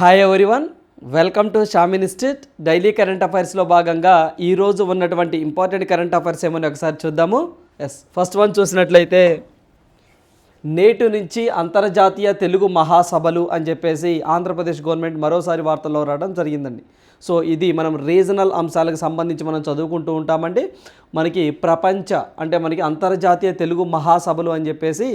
Hi everyone welcome to Sham institute daily current అఫైర్స్లో భాగంగా ఈరోజు ఉన్నటువంటి ఇంపార్టెంట్ కరెంట్ అఫైర్స్ ఏమని ఒకసారి చూద్దాము. ఎస్ ఫస్ట్ వన్ చూసినట్లయితే నేటి నుంచి అంతర్జాతీయ తెలుగు మహాసభలు అని చెప్పేసి ఆంధ్రప్రదేశ్ గవర్నమెంట్ మరోసారి వార్తల్లో రావడం జరిగిందండి. సో ఇది మనం రీజనల్ అంశాలకు సంబంధించి మనం చదువుకుంటూ ఉంటామండి. మనకి ప్రపంచ అంటే మనకి అంతర్జాతీయ తెలుగు మహాసభలు అని చెప్పేసి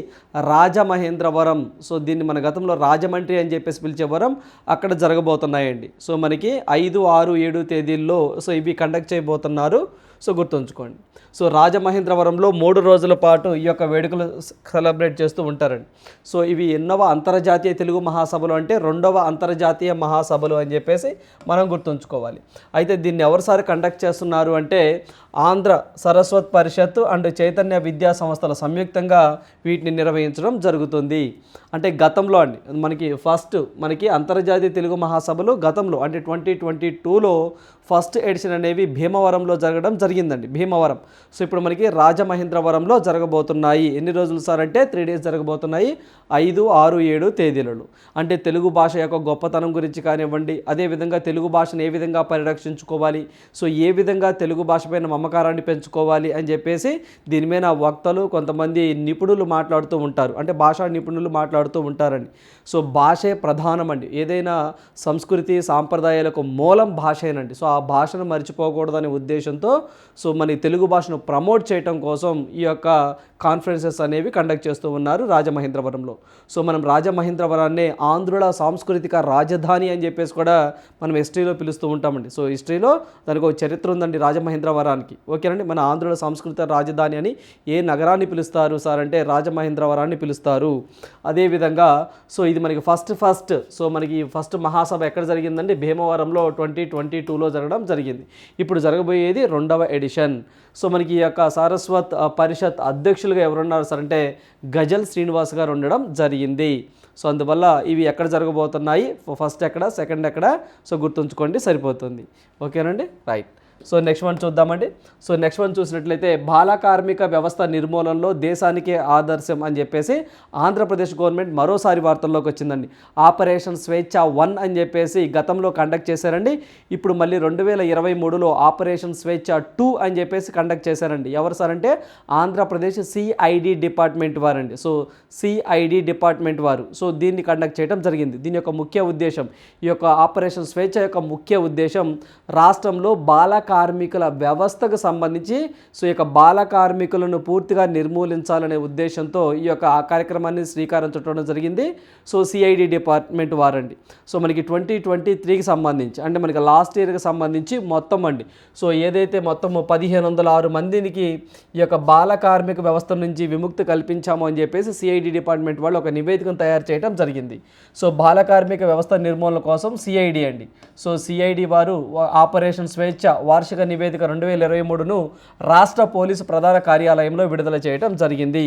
రాజమహేంద్రవరం సో దీన్ని మన గతంలో రాజమండ్రి అని చెప్పేసి పిలిచేవరం అక్కడ జరగబోతున్నాయండి. సో మనకి ఐదు ఆరు ఏడు తేదీల్లో సో ఇవి కండక్ట్ చేయబోతున్నారు. సో గుర్తుంచుకోండి. సో రాజమహేంద్రవరంలో మూడు రోజుల పాటు ఈ యొక్క వేడుకలు సెలబ్రేట్ చేస్తూ ఉంటారండి. సో ఇవి ఎన్నవ అంతర్జాతీయ తెలుగు మహాసభలు అంటే రెండవ అంతర్జాతీయ మహాసభలు అని చెప్పేసి మనం గుర్తుంచుకోవాలి. అయితే దీన్ని ఎవరిసారి కండక్ట్ చేస్తున్నారు అంటే ఆంధ్ర సరస్వత్ పరిషత్ అండ్ చైతన్య విద్యా సంస్థల సంయుక్తంగా వీటిని నిర్వహించడం జరుగుతుంది. అంటే గతంలో అండి మనకి ఫస్ట్ మనకి అంతర్జాతీయ తెలుగు మహాసభలు గతంలో అంటే ట్వంటీ ట్వంటీ టూలో ఫస్ట్ ఎడిషన్ అనేవి భీమవరంలో జరగడం జరిగిందండి భీమవరం. సో ఇప్పుడు మనకి రాజమహేంద్రవరంలో జరగబోతున్నాయి. ఎన్ని రోజులు సార్ అంటే త్రీ డేస్ జరగబోతున్నాయి. ఐదు ఆరు ఏడు తేదీలలో. అంటే తెలుగు భాష యొక్క గొప్పతనం గురించి కానివ్వండి అదేవిధంగా తెలుగు భాషను ఏ విధంగా పరిరక్షించుకోవాలి సో ఏ విధంగా తెలుగు భాష పైన మమకారాన్ని పెంచుకోవాలి అని చెప్పేసి దీని మీద వక్తలు కొంతమంది నిపుణులు మాట్లాడుతూ ఉంటారు. అంటే భాషా నిపుణులు మాట్లాడుతూ ఉంటారండి. సో భాషే ప్రధానమండి. ఏదైనా సంస్కృతి సాంప్రదాయాలకు మూలం భాషేనండి. సో ఆ భాషను మర్చిపోకూడదనే ఉద్దేశంతో సో మన తెలుగు భాషను ప్రమోట్ చేయటం కోసం ఈ యొక్క కాన్ఫరెన్సెస్ అనేవి కండక్ట్ చేస్తూ ఉన్నారు రాజమహేంద్రవరంలో. సో మనం రాజమహేంద్రవరాన్నే ఆంధ్రుల సాంస్కృతిక రాజధాని అని చెప్పేసి కూడా మనం హిస్టరీలో పిలుస్తూ ఉంటామండి. సో హిస్టరీలో దానికి ఒక చరిత్ర ఉందండి రాజమహేంద్రవరానికి. ఓకేనండి? మన ఆంధ్రుల సాంస్కృతిక రాజధాని అని ఏ నగరాన్ని పిలుస్తారు సార్ అంటే రాజమహేంద్రవరాన్ని పిలుస్తారు. అదేవిధంగా సో ఇది మనకి ఫస్ట్ ఫస్ట్ సో మనకి ఫస్ట్ మహాసభ ఎక్కడ జరిగిందండి భీమవరంలో ట్వంటీ ట్వంటీ టూలో జరగడం జరిగింది. ఇప్పుడు జరగబోయేది రెండవ ఎడిషన్. సో మనకి ఈ యొక్క సారస్వత్ పరిషత్ అధ్యక్షులు అధ్యక్షులుగా ఎవరున్నారు సార్? అంటే గజల్ శ్రీనివాస్ గారు ఉండడం జరిగింది. సో అందువల్ల ఇవి ఎక్కడ జరగబోతున్నాయి? ఫస్ట్ ఎక్కడ సెకండ్ ఎక్కడ? సో గుర్తుంచుకోండి సరిపోతుంది. ఓకేనండి? రైట్. సో నెక్స్ట్ వన్ చూద్దామండి. సో నెక్స్ట్ వన్ చూసినట్లయితే బాల కార్మిక వ్యవస్థ నిర్మూలనలో దేశానికే ఆదర్శం అని చెప్పేసి ఆంధ్రప్రదేశ్ గవర్నమెంట్ మరోసారి వార్తల్లోకి వచ్చిందండి. ఆపరేషన్ స్వేచ్ఛ వన్ అని చెప్పేసి గతంలో కండక్ట్ చేశారండి. ఇప్పుడు మళ్ళీ రెండు వేల ఇరవై మూడులో ఆపరేషన్ స్వేచ్ఛ టూ అని చెప్పేసి కండక్ట్ చేశారండి. ఎవరు సార్ అంటే ఆంధ్రప్రదేశ్ సిఐడి డిపార్ట్మెంట్ వారండి. సో సిఐడి డిపార్ట్మెంట్ వారు. సో దీన్ని కండక్ట్ చేయడం జరిగింది. దీని యొక్క ముఖ్య ఉద్దేశం ఈ యొక్క ఆపరేషన్ స్వేచ్ఛ యొక్క ముఖ్య ఉద్దేశం రాష్ట్రంలో బాల కార్మికుల వ్యవస్థకు సంబంధించి సో ఈ యొక్క బాల కార్మికులను పూర్తిగా నిర్మూలించాలనే ఉద్దేశంతో ఈ యొక్క ఆ కార్యక్రమాన్ని శ్రీకారం చుట్టడం జరిగింది. సో సిఐడి డిపార్ట్మెంట్ వారండి. సో మనకి ట్వంటీ ట్వంటీ త్రీకి సంబంధించి అంటే మనకి లాస్ట్ ఇయర్కి సంబంధించి మొత్తం అండి. సో ఏదైతే మొత్తం పదిహేను వందల ఆరు మందికి ఈ యొక్క బాల కార్మిక వ్యవస్థ నుంచి విముక్తి కల్పించాము అని చెప్పేసి సిఐడి డిపార్ట్మెంట్ వాళ్ళు ఒక నివేదికను తయారు చేయడం జరిగింది. సో బాల కార్మిక వ్యవస్థ నిర్మూలన కోసం సిఐడి అండి. సో సిఐడి వారు ఆపరేషన్ స్వేచ్ఛ వార్షిక నివేదిక రెండు వేల ఇరవై మూడును రాష్ట్ర పోలీసు ప్రధాన కార్యాలయంలో విడుదల చేయడం జరిగింది.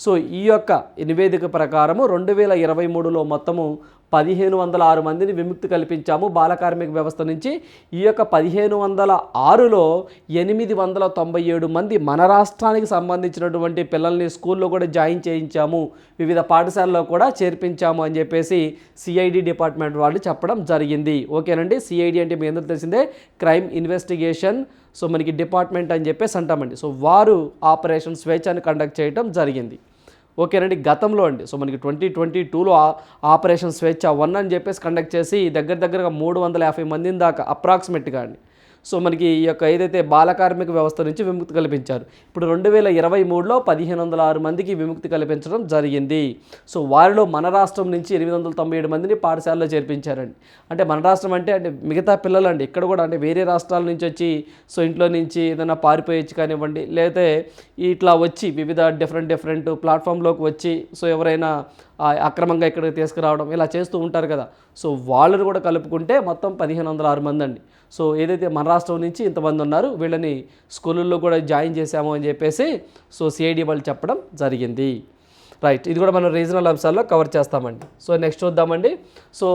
సో ఈ యొక్క నివేదిక ప్రకారము రెండు వేల ఇరవై మూడులో మొత్తము పదిహేను వందల ఆరు మందిని విముక్తి కల్పించాము బాల కార్మిక వ్యవస్థ నుంచి. ఈ యొక్క పదిహేను వందల ఆరులో ఎనిమిది వందల తొంభై ఏడు మంది మన రాష్ట్రానికి సంబంధించినటువంటి పిల్లల్ని స్కూల్లో కూడా జాయిన్ చేయించాము. వివిధ పాఠశాలలో కూడా చేర్పించాము అని చెప్పేసి సిఐడి డిపార్ట్మెంట్ వాళ్ళు చెప్పడం జరిగింది. ఓకేనండి? సిఐడి అంటే మీ అందరూ తెలిసిందే. Crime investigation. సో మనకి డిపార్ట్మెంట్ అని చెప్పేసి అంటామండి. సో వారు ఆపరేషన్ స్వేచ్ఛను కండక్ట్ చేయడం జరిగింది. ఓకేనండి గతంలో అండి. సో మనకి ట్వంటీ ట్వంటీ టూలో ఆపరేషన్ స్వేచ్ఛ వన్ అని చెప్పేసి కండక్ట్ చేసి దగ్గర దగ్గరగా మూడు వందల యాభై మందిని దాకా అప్రాక్సిమేట్గా అండి. సో మనకి ఈ యొక్క ఏదైతే బాలకార్మిక వ్యవస్థ నుంచి విముక్తి కల్పించారు. ఇప్పుడు రెండు వేల ఇరవై మూడులో పదిహేను వందల ఆరు మందికి విముక్తి కల్పించడం జరిగింది. సో వారిలో మన రాష్ట్రం నుంచి ఎనిమిది వందల తొంభై ఏడు మందిని పాఠశాలలో చేర్పించారండి. అంటే మన రాష్ట్రం అంటే అంటే మిగతా పిల్లలు అండి ఇక్కడ కూడా అంటే వేరే రాష్ట్రాల నుంచి వచ్చి సో ఇంట్లో నుంచి ఏదైనా పారిపోయచ్చు కానివ్వండి లేకపోతే ఇట్లా వచ్చి వివిధ డిఫరెంట్ డిఫరెంట్ ప్లాట్ఫామ్లోకి వచ్చి సో ఎవరైనా అక్రమంగా ఇక్కడికి తీసుకురావడం ఇలా చేస్తూ ఉంటారు కదా. సో వాళ్ళని కూడా కలుపుకుంటే మొత్తం పదిహేను వందల ఆరు మంది అండి సో ఏదైతే మన రాష్ట్రం నుంచి ఇంతమంది ఉన్నారు వీళ్ళని స్కూళ్ళల్లో కూడా జాయిన్ చేశాము అని చెప్పేసి సో సిఐడి వాళ్ళు చెప్పడం జరిగింది. రైట్ ఇది కూడా మనం రీజనల్ అంశాల్లో కవర్ చేస్తామండి. సో నెక్స్ట్ చూద్దామండి. So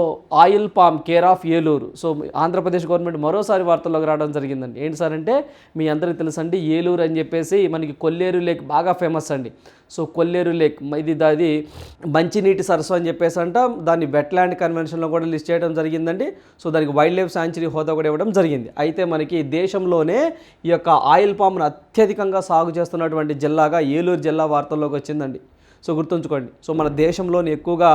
oil palm care of Eluru so Andhra Pradesh government మరోసారి వార్తల్లోకి రావడం జరిగిందండి. ఏంటి సార్ అంటే మీ అందరికీ తెలుసండి ఏలూరు అని చెప్పేసి మనకి కొల్లేరు లేక్ బాగా ఫేమస్ అండి. సో కొల్లేరు లేక్ ఇది అది మంచినీటి సరస్సు అని చెప్పేసి అంట దాన్ని వెట్లాండ్ కన్వెన్షన్లో కూడా లిస్ట్ చేయడం జరిగిందండి. సో దానికి వైల్డ్ లైఫ్ శాంచురీ హోదా కూడా ఇవ్వడం జరిగింది. అయితే మనకి దేశంలోనే ఈ యొక్క ఆయిల్ పామ్ను అత్యధికంగా సాగు చేస్తున్నటువంటి జిల్లాగా ఏలూరు జిల్లా వార్తల్లోకి వచ్చిందండి. సో గుర్తుంచుకోండి. సో మన దేశంలోని ఎక్కువగా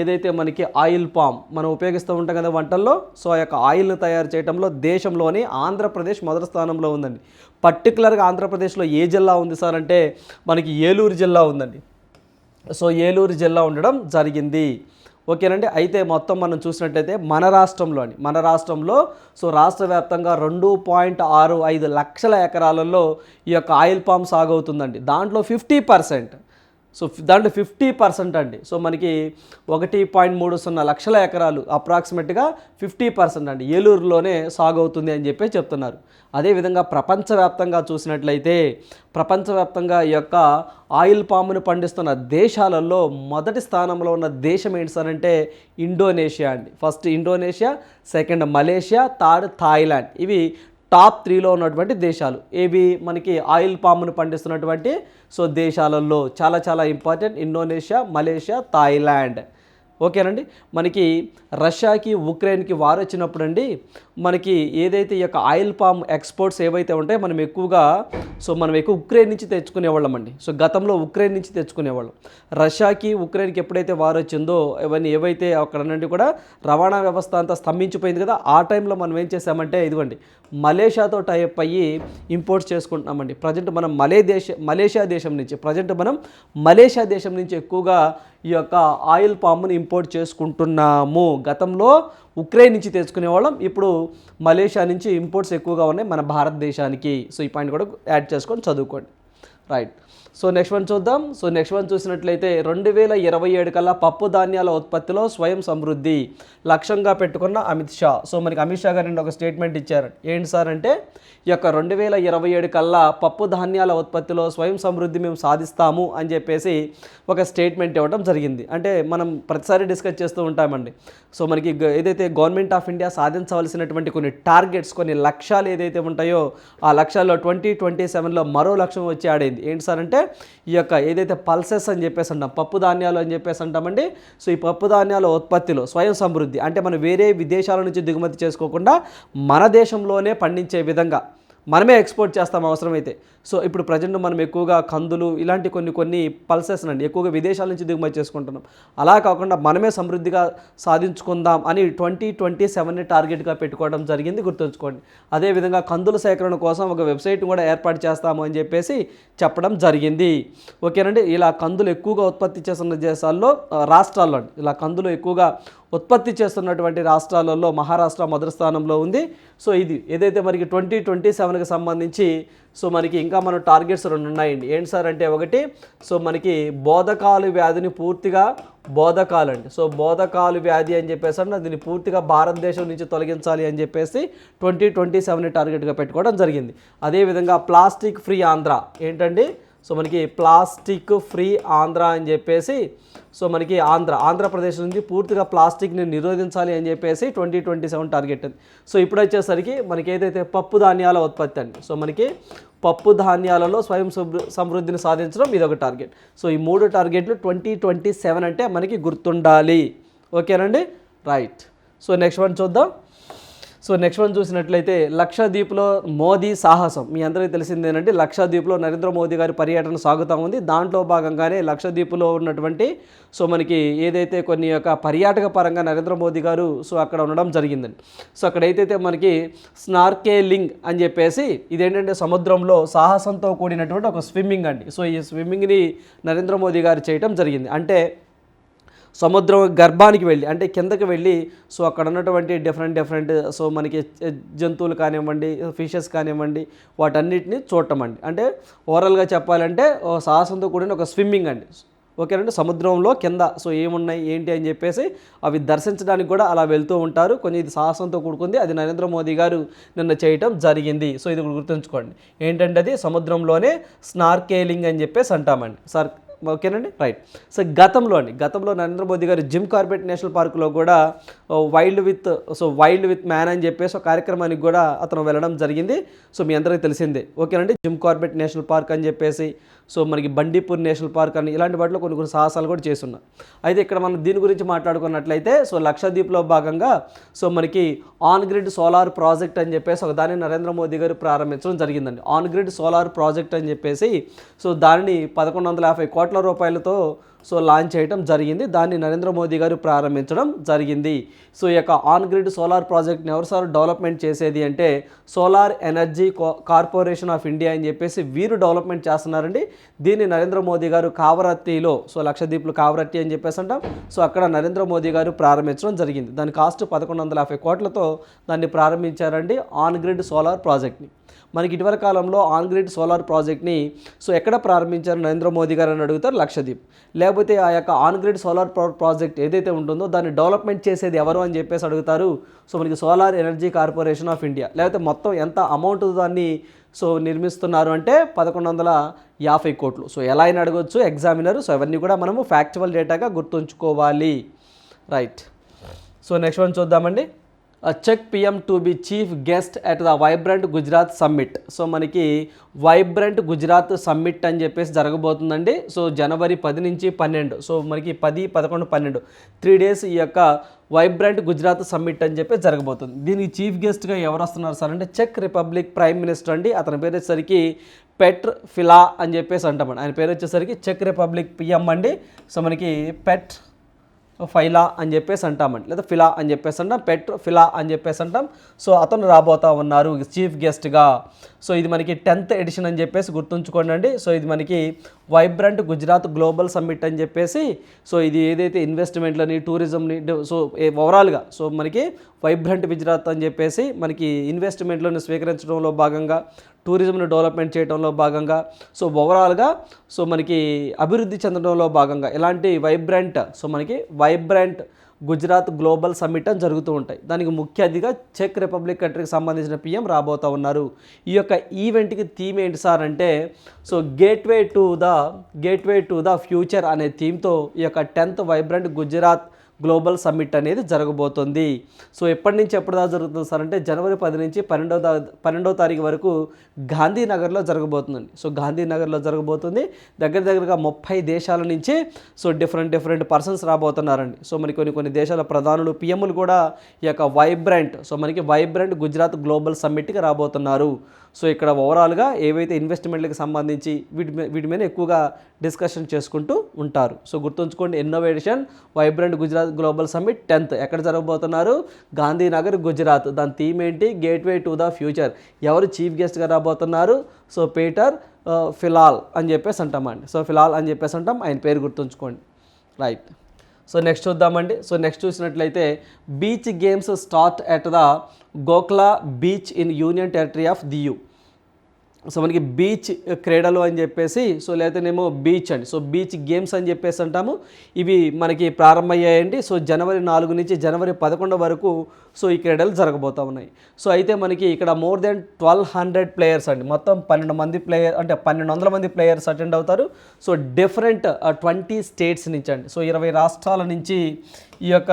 ఏదైతే మనకి ఆయిల్ పామ్ మనం ఉపయోగిస్తూ ఉంటాం కదా వంటల్లో సో ఆ యొక్క ఆయిల్ని తయారు చేయడంలో దేశంలోని ఆంధ్రప్రదేశ్ మొదటి స్థానంలో ఉందండి. పర్టికులర్గా ఆంధ్రప్రదేశ్లో ఏ జిల్లా ఉంది సార్ అంటే మనకి ఏలూరు జిల్లా ఉందండి. సో ఏలూరు జిల్లా ఉండడం జరిగింది. ఓకేనండి? అయితే మొత్తం మనం చూసినట్టయితే మన రాష్ట్రంలోని మన రాష్ట్రంలో సో రాష్ట్ర వ్యాప్తంగా రెండు పాయింట్ ఆరు ఐదు లక్షల ఎకరాలలో ఈ యొక్క ఆయిల్ పామ్ సాగు అవుతుందండి. దాంట్లో ఫిఫ్టీ పర్సెంట్ సో దాంట్లో ఫిఫ్టీ పర్సెంట్ అండి. సో మనకి ఒకటి పాయింట్ మూడు సున్నా లక్షల ఎకరాలు అప్రాక్సిమేట్గా ఫిఫ్టీ పర్సెంట్ అండి. ఏలూరులోనే సాగు అవుతుంది అని చెప్పి చెప్తున్నారు. అదేవిధంగా ప్రపంచవ్యాప్తంగా చూసినట్లయితే ప్రపంచవ్యాప్తంగా ఈ యొక్క ఆయిల్ పామును పండిస్తున్న దేశాలలో మొదటి స్థానంలో ఉన్న దేశం ఏంటి సార్ అంటే ఇండోనేషియా అండి. First Indonesia second Malaysia third Thailand. ఇవి టాప్ త్రీలో ఉన్నటువంటి దేశాలు. ఏవి? మనకి ఆయిల్ పామును పండిస్తున్నటువంటి సో దేశాలలో చాలా చాలా ఇంపార్టెంట్ ఇండోనేషియా మలేషియా థాయిలాండ్. ఓకేనండి? మనకి రష్యాకి ఉక్రెయిన్కి వారు వచ్చినప్పుడు అండి మనకి ఏదైతే ఈ యొక్క ఆయిల్ పామ్ ఎక్స్పోర్ట్స్ ఏవైతే ఉంటాయో మనం ఎక్కువగా సో మనం ఎక్కువ ఉక్రెయిన్ నుంచి తెచ్చుకునేవాళ్ళం అండి సో గతంలో ఉక్రెయిన్ నుంచి తెచ్చుకునేవాళ్ళం. రష్యాకి ఉక్రెయిన్కి ఎప్పుడైతే వారు వచ్చిందో ఇవన్నీ ఏవైతే అక్కడ నుండి కూడా రవాణా వ్యవస్థ అంతా స్తంభించిపోయింది కదా ఆ టైంలో మనం ఏం చేసామంటే ఇదిగోండి మలేషియాతో టైప్ అయ్యి ఇంపోర్ట్స్ చేసుకుంటున్నామండి. ప్రజెంట్ మనం మలే దేశ మలేషియా దేశం నుంచి ప్రజెంట్ మనం మలేషియా దేశం నుంచి ఎక్కువగా ఈ యొక్క ఆయిల్ పామ్ని ఇంపోర్ట్ చేసుకుంటున్నాము. గతంలో ఉక్రెయిన్ నుంచి తెచ్చుకునే వాళ్ళం ఇప్పుడు మలేషియా నుంచి ఇంపోర్ట్స్ ఎక్కువగా ఉన్నాయి మన భారతదేశానికి. సో ఈ పాయింట్ కూడా యాడ్ చేసుకొని చదువుకోండి. రైట్. సో నెక్స్ట్ వన్ చూద్దాం. సో నెక్స్ట్ వన్ చూసినట్లయితే రెండు వేల ఇరవై ఏడు కల్లా పప్పు ధాన్యాల ఉత్పత్తిలో స్వయం సమృద్ధి లక్ష్యంగా పెట్టుకున్న అమిత్ షా. సో మనకి అమిత్ షా గారు ఒక స్టేట్మెంట్ ఇచ్చారు. ఏంటి సార్ అంటే ఈ యొక్క రెండు వేల ఇరవై ఏడు కల్లా పప్పు ధాన్యాల ఉత్పత్తిలో స్వయం సమృద్ధి మేము సాధిస్తాము అని చెప్పేసి ఒక స్టేట్మెంట్ ఇవ్వడం జరిగింది. అంటే మనం ప్రతిసారి డిస్కస్ చేస్తూ ఉంటామండి. సో మనకి ఏదైతే గవర్నమెంట్ ఆఫ్ ఇండియా సాధించవలసినటువంటి కొన్ని టార్గెట్స్ కొన్ని లక్ష్యాలు ఏదైతే ఉంటాయో ఆ లక్ష్యాల్లో ట్వంటీ ట్వంటీ సెవెన్లో మరో లక్ష్యం వచ్చి ఆడైంది. ఏంటి సార్ అంటే ఈ యొక్క ఏదైతే పల్సెస్ అని చెప్పేసి అంటాం పప్పు ధాన్యాలు అని చెప్పేసి అంటామండి. సో ఈ పప్పు ధాన్యాల ఉత్పత్తిలో స్వయం సమృద్ధి అంటే మనం వేరే విదేశాల నుంచి దిగుమతి చేసుకోకుండా మన దేశంలోనే పండించే విధంగా మనమే ఎక్స్పోర్ట్ చేస్తాం అవసరమైతే. సో ఇప్పుడు ప్రజెంట్ మనం ఎక్కువగా కందులు ఇలాంటి కొన్ని కొన్ని పల్సెస్ అండి ఎక్కువగా విదేశాల నుంచి దిగుమతి చేసుకుంటున్నాం. అలా కాకుండా మనమే సమృద్ధిగా సాధించుకుందాం అని ట్వంటీ ట్వంటీ సెవెన్ని టార్గెట్గా పెట్టుకోవడం జరిగింది గుర్తుంచుకోండి. అదేవిధంగా కందుల సేకరణ కోసం ఒక వెబ్సైట్ కూడా ఏర్పాటు చేస్తాము అని చెప్పేసి చెప్పడం జరిగింది. ఓకేనండి? ఇలా కందులు ఎక్కువగా ఉత్పత్తి చేస్తున్న దేశాల్లో రాష్ట్రాల్లో అండి ఇలా కందులు ఎక్కువగా ఉత్పత్తి చేస్తున్నటువంటి రాష్ట్రాలలో మహారాష్ట్ర మొదటి స్థానంలో ఉంది. సో ఇది ఏదైతే మనకి ట్వంటీ ట్వంటీ సెవెన్కి సంబంధించి సో మనకి ఇంకా మన టార్గెట్స్ రెండు ఉన్నాయండి. ఏంటి సార్ అంటే ఒకటి సో మనకి బోధకాలు వ్యాధిని పూర్తిగా బోధకాలు అండి సో బోధకాలు వ్యాధి అని చెప్పేసి అంటే దీన్ని పూర్తిగా భారతదేశం నుంచి తొలగించాలి అని చెప్పేసి ట్వంటీ ట్వంటీ సెవెన్ టార్గెట్గా పెట్టుకోవడం జరిగింది. అదేవిధంగా ప్లాస్టిక్ ఫ్రీ ఆంధ్ర ఏంటండి? సో మనకి ప్లాస్టిక్ ఫ్రీ ఆంధ్ర అని చెప్పేసి సో మనకి ఆంధ్ర ఆంధ్రప్రదేశ్ నుంచి పూర్తిగా ప్లాస్టిక్ని నిరోధించాలి అని చెప్పేసి ట్వంటీ ట్వంటీ సెవెన్ టార్గెట్ ఉంది సో ఇప్పుడు వచ్చేసరికి మనకి ఏదైతే పప్పు ధాన్యాల ఉత్పత్తి అండి సో మనకి పప్పు ధాన్యాలలో స్వయం సమృద్ధిని సాధించడం ఇది ఒక టార్గెట్. సో ఈ మూడు టార్గెట్లు ట్వంటీ ట్వంటీ సెవెన్ అంటే మనకి గుర్తుండాలి. ఓకేనండి? రైట్. సో నెక్స్ట్ వన్ చూద్దాం. సో నెక్స్ట్ వన్ చూసినట్లయితే లక్షద్వీప్లో మోదీ సాహసం. మీ అందరికీ తెలిసిందేనంటే లక్షద్వీప్లో నరేంద్ర మోదీ గారి పర్యటన సాగుతూ ఉంది. దాంట్లో భాగంగానే లక్షద్వీప్లో ఉన్నటువంటి సో మనకి ఏదైతే కొన్ని యొక్క పర్యాటక పరంగా నరేంద్ర మోదీ గారు సో అక్కడ ఉండడం జరిగిందండి సో అక్కడ ఏదైతే మనకి స్నార్కేలింగ్ అని చెప్పేసి ఇదేంటంటే సముద్రంలో సాహసంతో కూడినటువంటి ఒక స్విమ్మింగ్ అండి. సో ఈ స్విమ్మింగ్ని నరేంద్ర మోదీ గారు చేయటం జరిగింది. అంటే సముద్రం గర్భానికి వెళ్ళి అంటే కిందకి వెళ్ళి సో అక్కడ ఉన్నటువంటి డిఫరెంట్ డిఫరెంట్ సో మనకి జంతువులు కానివ్వండి ఫిషెస్ కానివ్వండి వాటన్నిటిని చూడటం అండి అంటే ఓవరాల్గా చెప్పాలంటే ఓ సాహసంతో కూడిన ఒక స్విమ్మింగ్ అండి. ఓకేనండి సముద్రంలో కింద సో ఏమున్నాయి ఏంటి అని చెప్పేసి అవి దర్శించడానికి కూడా అలా వెళ్తూ ఉంటారు. కొంచెం ఇది సాహసంతో కూడుకుంది. అది నరేంద్ర మోదీ గారు నిన్న చేయటం జరిగింది. సో ఇది గుర్తుంచుకోండి. ఏంటంటే అది సముద్రంలోనే స్నార్కేలింగ్ అని చెప్పేసి అంటామండి. సార్ ఓకేనండి? రైట్. సో గతంలో అండి గతంలో నరేంద్ర మోదీ గారు జిమ్ కార్బెట్ నేషనల్ పార్కులో కూడా wild with so wild with man అని చెప్పేసి ఒక కార్యక్రమానికి కూడా అతను వెళ్ళడం జరిగింది. సో మీ అందరికీ తెలిసిందే. ఓకేనండి? జిమ్ కార్బెట్ నేషనల్ పార్క్ అని చెప్పేసి సో మనకి బండీపూర్ నేషనల్ పార్క్ అని ఇలాంటి వాటిలో కొన్ని కొన్ని సాహసాలు కూడా చేస్తున్నారు అయితే ఇక్కడ మనం దీని గురించి మాట్లాడుకున్నట్లయితే సో లక్షద్వీప్లో భాగంగా సో మనకి ఆన్ గ్రిడ్ సోలార్ ప్రాజెక్ట్ అని చెప్పేసి ఒక దాన్ని నరేంద్ర మోదీ గారు ప్రారంభించడం జరిగిందండి. ఆన్ గ్రిడ్ సోలార్ ప్రాజెక్ట్ అని చెప్పేసి సో దానిని పదకొండు వందల యాభై కోట్ల రూపాయలతో సో లాంచ్ చేయడం జరిగింది. దాన్ని నరేంద్ర మోదీ గారు ప్రారంభించడం జరిగింది. సో ఈ యొక్క ఆన్ గ్రిడ్ సోలార్ ప్రాజెక్ట్ని ఎవరు సార్ డెవలప్మెంట్ చేసేది అంటే solar energy corporation of India అని చెప్పేసి వీరు డెవలప్మెంట్ చేస్తున్నారండి. దీన్ని నరేంద్ర మోదీ గారు కావరత్తిలో సో లక్షద్వీప్లు కావరత్తి అని చెప్పేసి అంటాం. సో అక్కడ నరేంద్ర మోదీ గారు ప్రారంభించడం జరిగింది. దాని కాస్ట్ పదకొండు వందల యాభై కోట్లతో దాన్ని ప్రారంభించారండి ఆన్ గ్రిడ్ సోలార్ ప్రాజెక్ట్ని మనకి ఇటీవల కాలంలో ఆన్ గ్రిడ్ సోలార్ ప్రాజెక్ట్ని సో ఎక్కడ ప్రారంభించారు నరేంద్ర మోదీ గారు అని అడుగుతారు లక్షద్వీప్. లేకపోతే ఆ యొక్క ఆన్ గ్రిడ్ సోలార్ ప్రాజెక్ట్ ఏదైతే ఉంటుందో దాన్ని డెవలప్మెంట్ చేసేది ఎవరు అని చెప్పేసి అడుగుతారు. సో మనకి solar energy corporation of India లేకపోతే మొత్తం ఎంత అమౌంట్ దాన్ని సో నిర్మిస్తున్నారు అంటే పదకొండు వందల యాభై కోట్లు. సో ఎలా అయినా అడగవచ్చు ఎగ్జామినర్ సో అవన్నీ కూడా మనము ఫ్యాక్చువల్ డేటాగా గుర్తుంచుకోవాలి. రైట్ సో నెక్స్ట్ వన్ చూద్దామండి. Check PM to be chief guest at the vibrant Gujarat summit so మనకి వైబ్రెంట్ గుజరాత్ సమ్మిట్ అని చెప్పేసి జరగబోతుందండి. సో జనవరి పది నుంచి పన్నెండు. సో మనకి పది పదకొండు పన్నెండు. త్రీ డేస్ ఈ యొక్క వైబ్రెంట్ గుజరాత్ సమ్మిట్ అని చెప్పి జరగబోతుంది. దీనికి చీఫ్ గెస్ట్గా ఎవరు వస్తున్నారు సార్ అంటే చెక్ రిపబ్లిక్ ప్రైమ్ మినిస్టర్ అండి. అతని పేరు వచ్చేసరికి పెట్ ఫిలా అని చెప్పేసి అంటామండి ఆయన పేరు వచ్చేసరికి చెక్ రిపబ్లిక్ పిఎం అండి. సో మనకి పెట్ ఫైలా అని చెప్పేసి అంటామండి లేదా ఫిలా అని చెప్పేసి అంటాం పెట్రో ఫిలా అని చెప్పేసి అంటాం. సో అతను రాబోతా ఉన్నారు చీఫ్ గెస్ట్గా. సో ఇది మనకి టెన్త్ ఎడిషన్ అని చెప్పేసి గుర్తుంచుకోండి అండి. సో ఇది మనకి వైబ్రెంట్ గుజరాత్ గ్లోబల్ సమ్మిట్ అని చెప్పేసి సో ఇది ఏదైతే ఇన్వెస్ట్మెంట్లని టూరిజంని సో ఓవరాల్గా సో మనకి వైబ్రెంట్ గుజరాత్ అని చెప్పేసి మనకి ఇన్వెస్ట్మెంట్లను స్వీకరించడంలో భాగంగా టూరిజంను డెవలప్మెంట్ చేయడంలో భాగంగా సో ఓవరాల్గా సో మనకి అభివృద్ధి చెందడంలో భాగంగా ఇలాంటి వైబ్రెంట్ సో మనకి వైబ్రెంట్ గుజరాత్ గ్లోబల్ సమ్మిట్ అని జరుగుతూ ఉంటాయి. దానికి ముఖ్య అతిథిగా చెక్ రిపబ్లిక్ కంట్రీకి సంబంధించిన పిఎం రాబోతూ ఉన్నారు. ఈ యొక్క ఈవెంట్కి థీమ్ ఏంటి సార్ అంటే so gateway to the gateway to the future అనే థీమ్తో ఈ యొక్క tenth vibrant Gujarat global summit అనేది జరగబోతుంది. సో ఎప్పటి నుంచి ఎప్పుడు దాకా జరుగుతుంది సార్ అంటే జనవరి పది నుంచి పన్నెండవ తా పన్నెండవ తారీఖు వరకు గాంధీనగర్లో జరగబోతుందండి సో గాంధీనగర్లో జరగబోతుంది. దగ్గర దగ్గరగా ముప్పై దేశాల నుంచి సో డిఫరెంట్ డిఫరెంట్ పర్సన్స్ రాబోతున్నారండి. సో మరి కొన్ని కొన్ని దేశాల ప్రధానులు పిఎంలు కూడా ఈ యొక్క వైబ్రెంట్ సో మనకి వైబ్రెంట్ గుజరాత్ గ్లోబల్ సమ్మిట్కి రాబోతున్నారు. సో ఇక్కడ ఓవరాల్గా ఏవైతే ఇన్వెస్ట్మెంట్లకు సంబంధించి వీటి మీద వీటి మీద ఎక్కువగా డిస్కషన్ చేసుకుంటూ ఉంటారు. సో గుర్తుంచుకోండి innovation vibrant Gujarat global summit tenth ఎక్కడ జరగబోతున్నారు? గాంధీనగర్ గుజరాత్ దాని థీమ్ ఏంటి? గేట్వే టు ద ఫ్యూచర్ ఎవరు చీఫ్ గెస్ట్గా రాబోతున్నారు? సో పీటర్ ఫిలాల్ అని చెప్పేసి అంటామండి సో ఫిలాల్ అని చెప్పేసి అంటాం. ఆయన పేరు గుర్తుంచుకోండి. రైట్ సో నెక్స్ట్ చూద్దామండి. సో నెక్స్ట్ చూసినట్లయితే beach games start at the Ghoghla beach in union territory of Diu so మనకి బీచ్ క్రీడలు అని చెప్పేసి సో లేకపోతేనేమో బీచ్ అండి. సో బీచ్ గేమ్స్ అని చెప్పేసి అంటాము. ఇవి మనకి ప్రారంభమయ్యాయండి. సో జనవరి నాలుగు నుంచి జనవరి పదకొండు వరకు సో ఈ క్రీడలు జరగబోతూ ఉన్నాయి. సో అయితే మనకి ఇక్కడ more than twelve hundred players అండి. మొత్తం పన్నెండు మంది ప్లేయర్ అంటే పన్నెండు వందల మంది ప్లేయర్స్ అటెండ్ అవుతారు. సో డిఫరెంట్ ట్వంటీ స్టేట్స్ నుంచి అండి. సో ఇరవై రాష్ట్రాల నుంచి ఈ యొక్క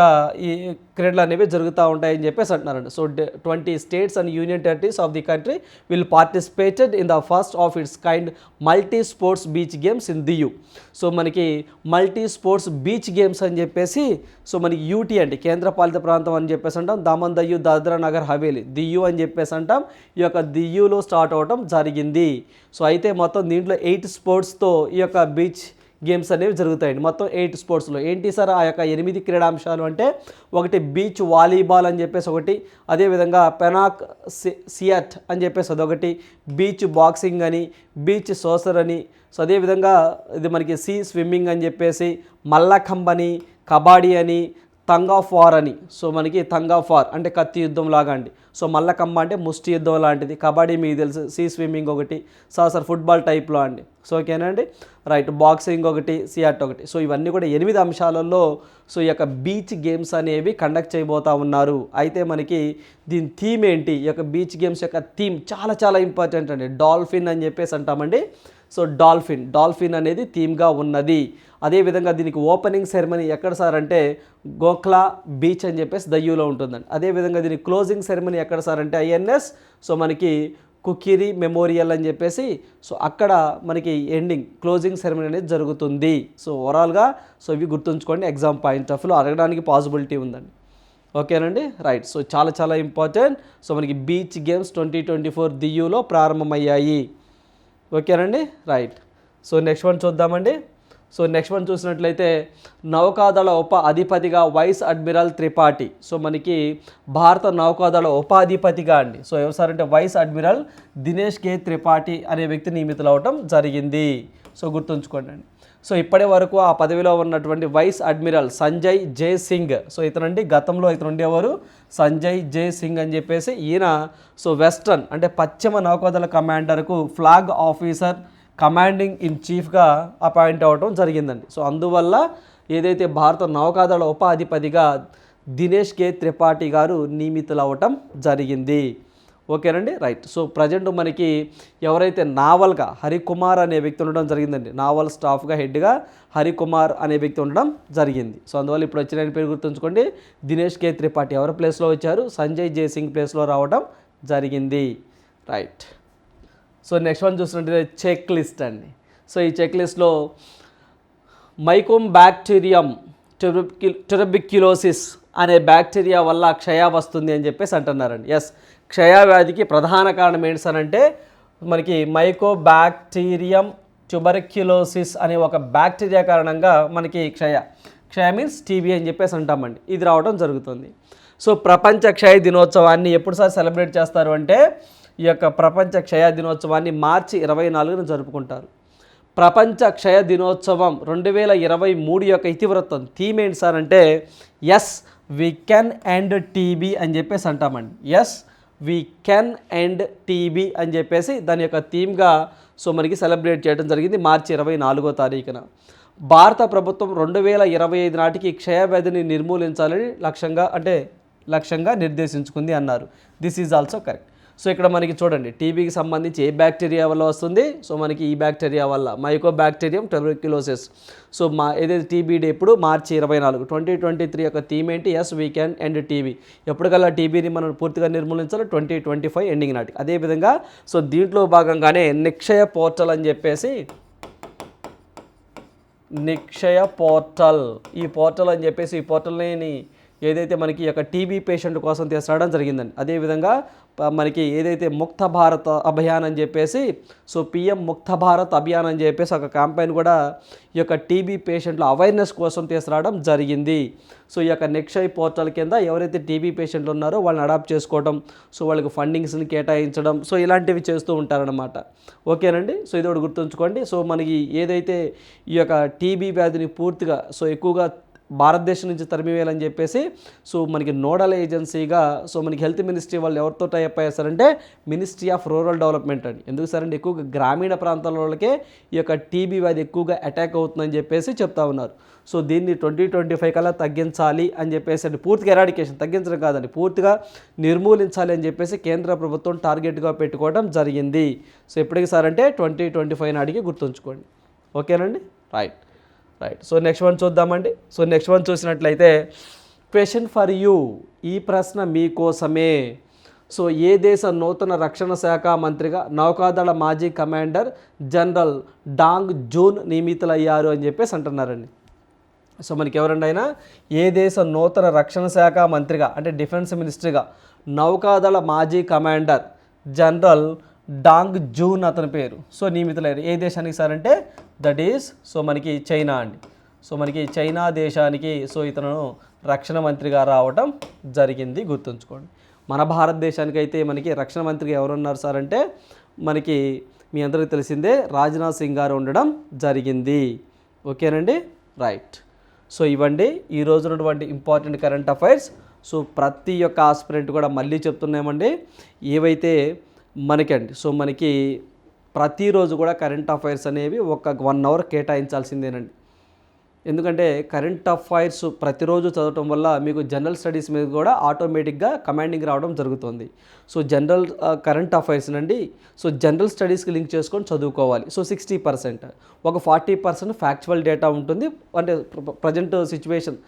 ఈ క్రీడలు అనేవి జరుగుతూ ఉంటాయని చెప్పేసి అంటున్నారండి. So twenty states and union territories of the country will participated in the first of its kind multi sports beach games in Diu so మనకి మల్టీ స్పోర్ట్స్ బీచ్ గేమ్స్ అని చెప్పేసి సో మనకి యూటీ అండి కేంద్రపాలిత ప్రాంతం అని చెప్పేసి అంటాం దామన్ దయ్యు దాద్రా నగర్ హవేలీ దియు అని చెప్పేసి అంటాం. ఈ యొక్క దియులో స్టార్ట్ అవటం జరిగింది. సో అయితే మొత్తం దీంట్లో ఎయిట్ స్పోర్ట్స్తో ఈ యొక్క బీచ్ గేమ్స్ అనేవి జరుగుతాయండి. మొత్తం ఎయిట్ స్పోర్ట్స్లో. ఏంటి సార్ ఆ యొక్క ఎనిమిది క్రీడాంశాలు అంటే? ఒకటి బీచ్ వాలీబాల్ అని చెప్పేసి ఒకటి అదేవిధంగా పెనాక్ సి సియట్ అని చెప్పేసి అదొకటి బీచ్ బాక్సింగ్ అని బీచ్ సోసర్ అని సో అదేవిధంగా ఇది మనకి సీ స్విమ్మింగ్ అని చెప్పేసి మల్లఖంబ్ అని కబాడీ అని తంగ్ ఆఫ్ వార్ అని. సో మనకి తంగ్ ఆఫ్ వార్ అంటే కత్తి యుద్ధం లాగా అండి. సో మల్లకమ్మ అంటే ముష్టి యుద్ధం లాంటిది. కబడ్డీ మీకు తెలుసు సీ స్విమ్మింగ్ ఒకటి సార్ ఫుట్బాల్ టైప్లో అండి. సో ఓకేనండి రైట్ బాక్సింగ్ ఒకటి సియాట్ ఒకటి. సో ఇవన్నీ కూడా ఎనిమిది అంశాలలో సో ఈ యొక్క బీచ్ గేమ్స్ అనేవి కండక్ట్ చేయబోతా ఉన్నారు. అయితే మనకి దీని థీమ్ ఏంటి? ఈ యొక్క బీచ్ గేమ్స్ యొక్క థీమ్ చాలా చాలా ఇంపార్టెంట్ అండి. డాల్ఫిన్ అని చెప్పేసి అంటామండి. సో డాల్ఫిన్ డాల్ఫిన్ అనేది థీమ్గా ఉన్నది. అదేవిధంగా దీనికి ఓపెనింగ్ సెరమనీ ఎక్కడ సార్ అంటే గోఖ్లా బీచ్ అని చెప్పేసి దయ్యూలో ఉంటుందండి. అదేవిధంగా దీని క్లోజింగ్ సెరమనీ ఎక్కడ సార్ అంటే ఐఎన్ఎస్ సో మనకి కుకిరి మెమోరియల్ అని చెప్పేసి సో అక్కడ మనకి ఎండింగ్ క్లోజింగ్ సెరమనీ అనేది జరుగుతుంది. సో ఓవరాల్గా సో ఇవి గుర్తుంచుకోండి ఎగ్జామ్ పాయింట్ ఆఫ్లో అడగడానికి పాసిబిలిటీ ఉందండి. ఓకేనండి? రైట్. సో చాలా చాలా ఇంపార్టెంట్. సో మనకి beach games twenty twenty four దియూలో ప్రారంభమయ్యాయి. ఓకేనండి? రైట్. సో నెక్స్ట్ వన్ చూద్దామండి. సో నెక్స్ట్ వన్ చూసినట్లయితే నౌకాదళ ఉప అధిపతిగా వైస్ అడ్మిరల్ త్రిపాఠి. సో మనకి భారత నౌకాదళ ఉపాధిపతిగా అండి. సో ఎవరు అంటే vice admiral Dinesh K Tripathi అనే వ్యక్తి నియమితులు అవటం జరిగింది. సో గుర్తుంచుకోండి. అండి సో ఇప్పటి వరకు ఆ పదవిలో ఉన్నటువంటి vice admiral Sanjay J Singh. So ఇతనండి గతంలో ఇతను ఉండేవారు సంజయ్ జే సింగ్ అని చెప్పేసి ఈయన సో వెస్ట్రన్ అంటే పశ్చిమ నౌకాదళ కమాండర్కు ఫ్లాగ్ ఆఫీసర్ కమాండింగ్ ఇన్ చీఫ్గా అపాయింట్ అవ్వడం జరిగిందండి. సో అందువల్ల ఏదైతే భారత నౌకాదళ ఉపాధిపతిగా దినేష్ కే త్రిపాఠి గారు నియమితులు అవ్వటం జరిగింది. ఓకేనండి? రైట్. సో ప్రజెంట్ మనకి ఎవరైతే నావల్గా హరికుమార్ అనే వ్యక్తి ఉండడం జరిగిందండి. నావల్ స్టాఫ్గా హెడ్గా హరికుమార్ అనే వ్యక్తి ఉండడం జరిగింది. సో అందువల్ల ఇప్పుడు వచ్చిన పేరు గుర్తుంచుకోండి. దినేష్ కే త్రిపాఠి ఎవరి ప్లేస్లో వచ్చారు? సంజయ్ జయసింగ్ ప్లేస్లో రావడం జరిగింది. రైట్. సో నెక్స్ట్ వన్ చూసినట్టయితే చెక్ లిస్ట్ అండి. సో ఈ చెక్ లిస్ట్లో మైకోమ్ బ్యాక్టీరియం టెరబిక్యులోసిస్ అనే బ్యాక్టీరియా వల్ల క్షయ వస్తుంది అని చెప్పేసి అంటున్నారండి. ఎస్ క్షయ వ్యాధికి ప్రధాన కారణం ఏంటి సార్ అంటే మనకి మైకోబ్యాక్టీరియం ట్యూబర్క్యులోసిస్ అనే ఒక బ్యాక్టీరియా కారణంగా మనకి క్షయ. క్షయ మీన్స్ టీబీ అని చెప్పేసి అంటామండి. ఇది రావడం జరుగుతుంది. సో ప్రపంచ క్షయ దినోత్సవాన్ని ఎప్పుడు సార్ సెలబ్రేట్ చేస్తారు అంటే ఈ యొక్క ప్రపంచ క్షయ దినోత్సవాన్ని మార్చి ఇరవై నాలుగున జరుపుకుంటారు. ప్రపంచ క్షయ దినోత్సవం రెండు వేల ఇరవై మూడు యొక్క ఇతివృత్తం థీమ్ ఏంటి సార్ అంటే yes we can end TB అని చెప్పేసి అంటామండి. Yes we can end TB అని చెప్పేసి దాని యొక్క థీమ్గా సో మనకి సెలబ్రేట్ చేయడం జరిగింది మార్చి ఇరవై నాలుగో తారీఖున. భారత ప్రభుత్వం రెండు వేల ఇరవై ఐదు నాటికి క్షయవ్యాధిని నిర్మూలించాలని లక్ష్యంగా అంటే లక్ష్యంగా నిర్దేశించుకుంది అన్నారు. This is also correct so ఇక్కడ మనకి చూడండి టీబీకి సంబంధించి ఏ బ్యాక్టీరియా వల్ల వస్తుంది? సో మనకి ఈ బ్యాక్టీరియా వల్ల మైకో బ్యాక్టీరియం టెబర్క్యులోసిస్ సో మా ఏదైతే టీబీ డే ఇప్పుడు మార్చి ఇరవై నాలుగు ట్వంటీ ట్వంటీ త్రీ యొక్క థీమ్ ఏంటి? Yes we can end TB ఎప్పటికల్లా టీబీని మనం పూర్తిగా నిర్మూలించాలి ట్వంటీ ట్వంటీ ఫైవ్ ఎండింగ్ నాటికి అదేవిధంగా సో దీంట్లో భాగంగానే నిక్షయ పోర్టల్ అని చెప్పేసి నిక్షయ పోర్టల్. ఈ పోర్టల్ అని చెప్పేసి ఈ పోర్టల్ని ఏదైతే మనకి ఈ యొక్క టీబీ పేషెంట్ కోసం తీసుకురావడం జరిగిందండి. అదేవిధంగా మనకి ఏదైతే ముక్త భారత్ అభియాన్ అని చెప్పేసి సో పిఎం ముక్త భారత్ అభియాన్ అని చెప్పేసి ఒక క్యాంపెయిన్ కూడా ఈ యొక్క టీబీ పేషెంట్ల అవేర్నెస్ కోసం తీసుకురావడం జరిగింది. సో ఈ యొక్క నెక్షయ్ పోర్టల్ కింద ఎవరైతే టీబీ పేషెంట్లు ఉన్నారో వాళ్ళని అడాప్ట్ చేసుకోవడం సో వాళ్ళకి ఫండింగ్స్ని కేటాయించడం సో ఇలాంటివి చేస్తూ ఉంటారనమాట ఓకేనండి? సో ఇది ఒకటి గుర్తుంచుకోండి. సో మనకి ఏదైతే ఈ యొక్క టీబీ వ్యాధిని పూర్తిగా సో ఎక్కువగా భారతదేశం నుంచి తరిమివేయాలని చెప్పేసి సో మనకి నోడల్ ఏజెన్సీగా సో మనకి హెల్త్ మినిస్ట్రీ వాళ్ళు ఎవరితో టైప్ అయ్యారంటే మినిస్ట్రీ ఆఫ్ రూరల్ డెవలప్మెంట్ అండి. ఎందుకు సార్ అంటే ఎక్కువగా గ్రామీణ ప్రాంతాల వాళ్ళకే ఈ యొక్క టీబీ వ్యాధి ఎక్కువగా అటాక్ అవుతుందని చెప్పేసి చెప్తా ఉన్నారు. సో దీన్ని ట్వంటీ ట్వంటీ ఫైవ్ కల్లా తగ్గించాలి అని చెప్పేసి అంటే పూర్తిగా ఎరాడికేషన్ తగ్గించడం కాదండి. పూర్తిగా నిర్మూలించాలి అని చెప్పేసి కేంద్ర ప్రభుత్వం టార్గెట్గా పెట్టుకోవడం జరిగింది. సో ఎప్పటికి సార్ అంటే ట్వంటీ ట్వంటీ ఫైవ్ నాటికి గుర్తుంచుకోండి. ఓకేనండి? Right right so next one చూద్దామండి. సో నెక్స్ట్ వన్ చూసినట్లయితే క్వశ్చన్ ఫర్ యూ ఈ ప్రశ్న మీకోసమే. సో ఏ దేశ నూతన రక్షణ శాఖ మంత్రిగా నౌకాదళ మాజీ కమాండర్ జనరల్ డాంగ్ జూన్ నియమితులయ్యారు అని చెప్పేసి అంటున్నారండి. సో మనకి ఎవరండి అయినా ఏ దేశ నూతన రక్షణ శాఖ మంత్రిగా అంటే డిఫెన్స్ మినిస్టర్గా నౌకాదళ మాజీ కమాండర్ జనరల్ డాంగ్ జూన్ అతని పేరు. సో నియమితులయ్యారు. ఏ దేశానికి సార్ అంటే దట్ ఈస్ సో మనకి చైనా అండి. సో మనకి చైనా దేశానికి సో ఇతను రక్షణ మంత్రిగా రావటం జరిగింది గుర్తుంచుకోండి. మన భారతదేశానికి అయితే మనకి రక్షణ మంత్రిగా ఎవరున్నారు సార్ అంటే మనకి మీ అందరికీ తెలిసిందే రాజ్నాథ్ సింగ్ గారు ఉండడం జరిగింది. ఓకేనండి? రైట్. సో ఇవ్వండి ఈ రోజునటువంటి ఉన్నటువంటి ఇంపార్టెంట్ కరెంట్ అఫైర్స్. సో ప్రతి ఒక్క ఆస్పిరెంట్ కూడా మళ్ళీ చెప్తున్నామండి ఏవైతే మనకండి సో మనకి ప్రతిరోజు కూడా కరెంట్ అఫైర్స్ అనేవి ఒక వన్ అవర్ కేటాయించాల్సిందేనండి. ఎందుకంటే కరెంట్ అఫైర్స్ ప్రతిరోజు చదవటం వల్ల మీకు జనరల్ స్టడీస్ మీద కూడా ఆటోమేటిక్గా కమాండింగ్ రావడం జరుగుతుంది. సో జనరల్ కరెంట్ అఫైర్స్ నండి. సో జనరల్ స్టడీస్కి లింక్ చేసుకొని చదువుకోవాలి. So sixty percent. ఒక ఫార్టీ పర్సెంట్ ఫ్యాక్చువల్ డేటా ఉంటుంది. అంటే ప్రజెంట్ సిచ్యువేషన్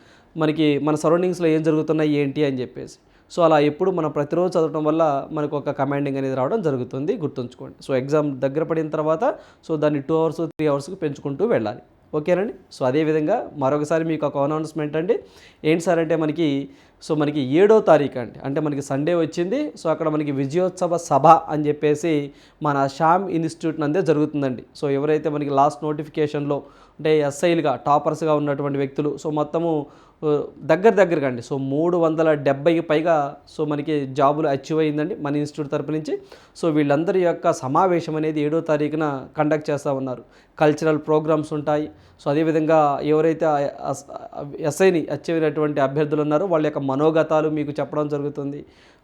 మనకి మన సరౌండింగ్స్లో ఏం జరుగుతున్నాయి ఏంటి అని చెప్పేసి. సో అలా ఎప్పుడు మనం ప్రతిరోజు చదవడం వల్ల మనకు ఒక కమాండింగ్ అనేది రావడం జరుగుతుంది గుర్తుంచుకోండి. సో ఎగ్జామ్ దగ్గర పడిన తర్వాత సో దాన్ని టూ అవర్స్ త్రీ అవర్స్కి పెంచుకుంటూ వెళ్ళాలి. ఓకేనండి? సో అదేవిధంగా మరొకసారి మీకు ఒక అనౌన్స్మెంట్ అండి. ఏంటి సార్ అంటే మనకి సో మనకి ఏడో తారీఖు అండి. అంటే మనకి సండే వచ్చింది. సో అక్కడ మనకి విజయోత్సవ సభ అని చెప్పేసి మన శ్యామ్ ఇన్స్టిట్యూట్ నందే జరుగుతుందండి. సో ఎవరైతే మనకి లాస్ట్ నోటిఫికేషన్లో అంటే ఎస్ఐలుగా టాపర్స్గా ఉన్నటువంటి వ్యక్తులు సో మొత్తము దగ్గర దగ్గరగా అండి. సో మూడు వందల డెబ్బైకి పైగా సో మనకి జాబులు అచీవ్ అయిందండి మన ఇన్స్టిట్యూట్ తరపు నుంచి. సో వీళ్ళందరి యొక్క సమావేశం అనేది ఏడో తారీఖున కండక్ట్ చేస్తూ ఉన్నారు. కల్చరల్ ప్రోగ్రామ్స్ ఉంటాయి. సో అదేవిధంగా ఎవరైతే ఎస్ఐని అచ్చేవినటువంటి అయినటువంటి అభ్యర్థులు ఉన్నారో వాళ్ళ యొక్క మనోగతాలు మీకు చెప్పడం జరుగుతుంది.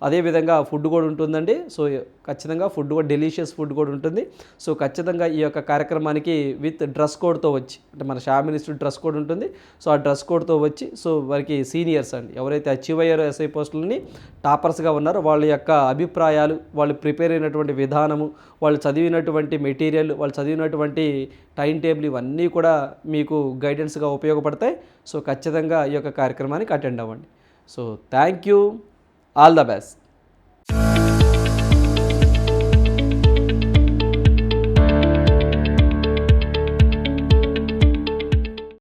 అదేవిధంగా ఫుడ్ కూడా ఉంటుందండి. సో ఖచ్చితంగా ఫుడ్ కూడా డెలిషియస్ ఫుడ్ కూడా ఉంటుంది. సో ఖచ్చితంగా ఈ యొక్క కార్యక్రమానికి విత్ డ్రెస్ కోడ్తో వచ్చి అంటే మన షామినిస్ట్ డ్రెస్ కోడ్ ఉంటుంది. సో ఆ డ్రెస్ కోడ్తో వచ్చి సో వారికి సీనియర్స్ అండి. ఎవరైతే అచీవ్ అయ్యారో ఎస్ఐ పోస్టులని టాపర్స్గా ఉన్నారో వాళ్ళ యొక్క అభిప్రాయాలు వాళ్ళు ప్రిపేర్ అయినటువంటి విధానము వాళ్ళు చదివినటువంటి మెటీరియల్ వాళ్ళు చదివినటువంటి టైం టేబుల్ ఇవన్నీ కూడా మీకు గైడెన్స్గా ఉపయోగపడతాయి. సో ఖచ్చితంగా ఈ యొక్క కార్యక్రమానికి అటెండ్ అవ్వండి. So thank you. All the best.